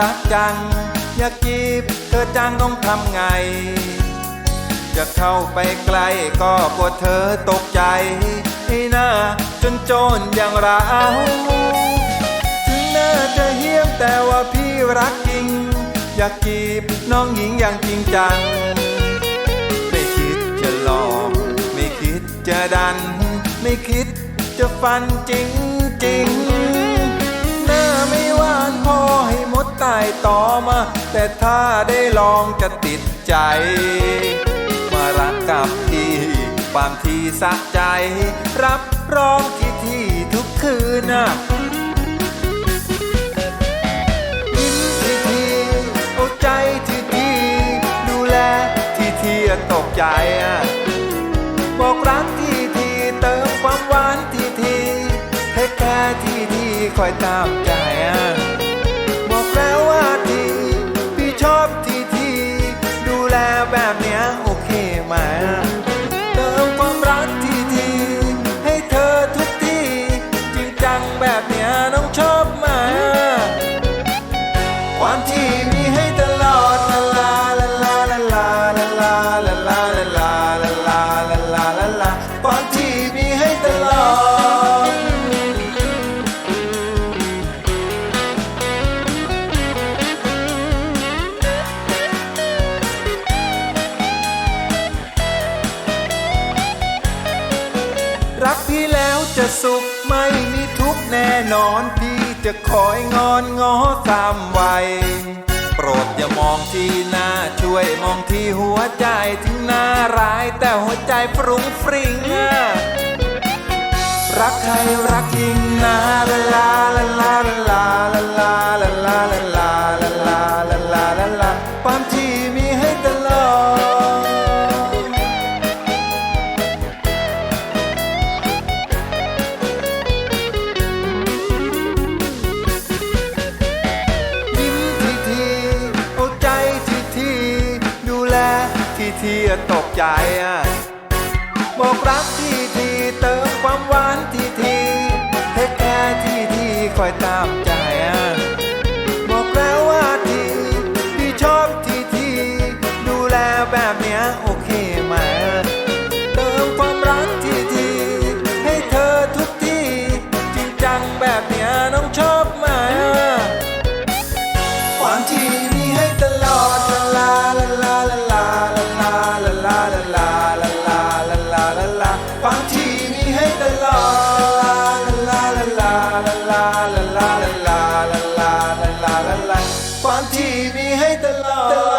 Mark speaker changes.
Speaker 1: รักจัง อยากจีบเธอจังต้องทำไง จะเข้าไปใกล้ก็กลัวเธอตกใจให้หน้าจนโจรอย่างเราถึงหน้าจะเหี้ยมแต่ว่าพี่รักจริง อยากจีบน้องหญิงอย่างจริงจัง ไม่คิดจะหลอกไม่คิดจะดัน ไม่คิดจะฟันจริงจริง ต่อมา แต่ถ้าได้ลองจะติดใจ มารักกับพี่ความที่สะใจ รับรองที่ที่ทุกคืนน่ะยิ้มทีทีเอาใจทีทีดูแลทีทีตกใจอะบอกรักทีทีเติมความหวานทีทีให้แค่ทีทีคอยตามใจ จะสุขไม่มีทุกแน่นอนพี่จะคอยงอนง้อตามวัยโปรดอย่ามองที่หน้าช่วยมองที่หัวใจถึงหน้าร้ายแต่หัวใจฟรุ้งฟริ้งรักใครรักจริงนะลาลาลาลาลาลาลาลาลาลาลาลาลาลาลาลาลาความที่ ที่ตกใจบอกรักที่ทีเติมความหวานที่ทีเทคแค่ที่ทีคอยตามใจบอกแล้วว่าทีพี่ชอบที่ทีดูแลแบบเนี้ยโอเคไหมเติมความรักทีทีให้เธอทุกทีจริงจังแบบนี้ยน้องชอบมาม حبيبي هيدا اللعب